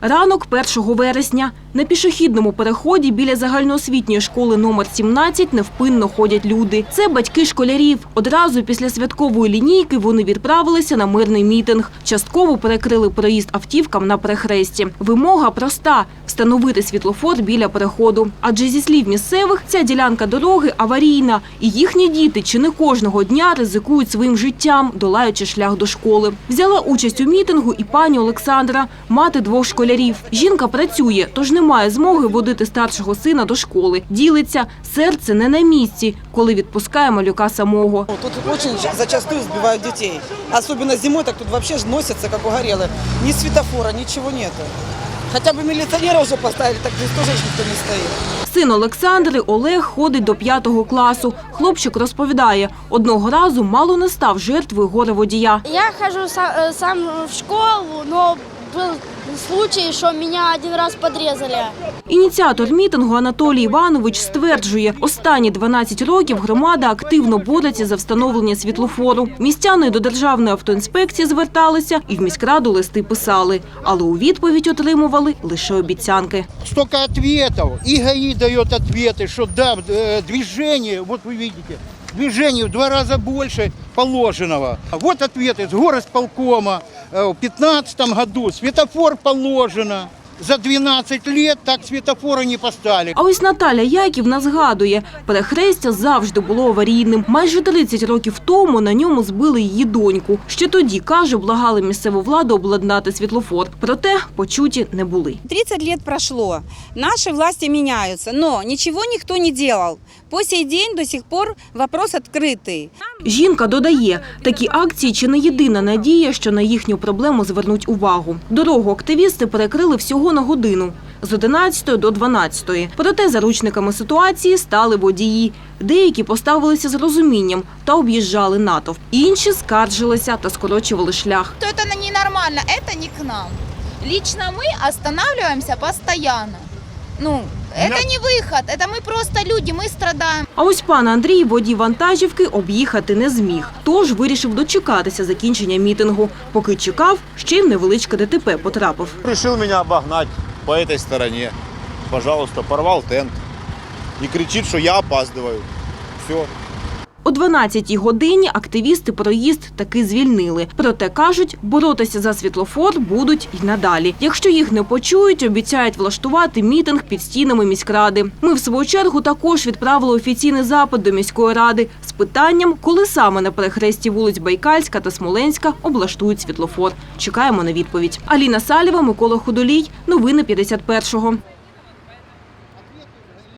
Ранок 1 вересня. На пішохідному переході біля загальноосвітньої школи номер 17 невпинно ходять люди. Це батьки школярів. Одразу після святкової лінійки вони відправилися на мирний мітинг. Частково перекрили проїзд автівкам на перехресті. Вимога проста – встановити світлофор біля переходу. Адже зі слів місцевих, ця ділянка дороги аварійна. І їхні діти чи не кожного дня ризикують своїм життям, долаючи шлях до школи. Взяла участь у мітингу і пані Олександра, мати двох школярів. Жінка працює, тож не має змоги водити старшого сина до школи. Ділиться, серце не на місці, коли відпускає малюка самого. Ну, Тут очень ж- зачастую сбивают детей. Особенно зимой, так тут вообще ж носятся, как угорелые. Ни светофора, ничего нету. Хотя бы милиционера уже поставили, так здесь тоже ж никто не стоит. Син Олександри Олег ходить до п'ятого класу. Хлопчик розповідає, одного разу мало не став жертвою горе водія. Я хожу са- э, сам в школу, но был случай, что меня один раз подрезали. Ініціатор мітингу Анатолій Іванович стверджує, останні 12 років громада активно бореться за встановлення світлофору. Містяни до Державної автоінспекції зверталися і в міськраду листи писали, але у відповідь отримували лише обіцянки. столько ответов. И ГАИ дает ответы, что да, э, движение, вот вы видите, движение в два раза больше положенного. Вот ответы с горосполкома. Э, В 2015 году светофор положено. За 12 лет так светофора не поставили. А ось Наталя Яківна згадує, перехрестя завжди було аварійним. Майже 30 років тому на ньому збили її доньку. Ще тоді, каже, благали місцеву владу обладнати світлофор. Проте почуті не були. 30 лет прошло, наши власти меняются, но ничего никто не делал. По сей день до сих пор вопрос открытый. Жінка додає, такі акції чи не єдина надія, що на їхню проблему звернуть увагу. Дорогу активісти перекрили всього на годину з 11 до 12. Проте заручниками ситуації стали водії. Деякі поставилися з розумінням та об'їжджали натовп. Інші скаржилися та скорочували шлях. то это ненормально, это не к нам. Лично мы останавливаемся постоянно. Ну, это не выход, это мы просто люди, мы страдаем. А ось пан Андрій, водій вантажівки, об'їхати не зміг. Тож вирішив дочекатися закінчення мітингу. Поки чекав, ще й в невеличке ДТП потрапив. Решил меня обогнать по этой стороне. Пожалуйста, порвал тент. И кричит, что я опаздываю. Все. О 12-й годині активісти проїзд таки звільнили. Проте кажуть, боротися за світлофор будуть й надалі. Якщо їх не почують, обіцяють влаштувати мітинг під стінами міськради. Ми в свою чергу також відправили офіційний запит до міської ради з питанням, коли саме на перехресті вулиць Байкальська та Смоленська облаштують світлофор. Чекаємо на відповідь. Аліна Салєва, Микола Худолій. Новини 51-го.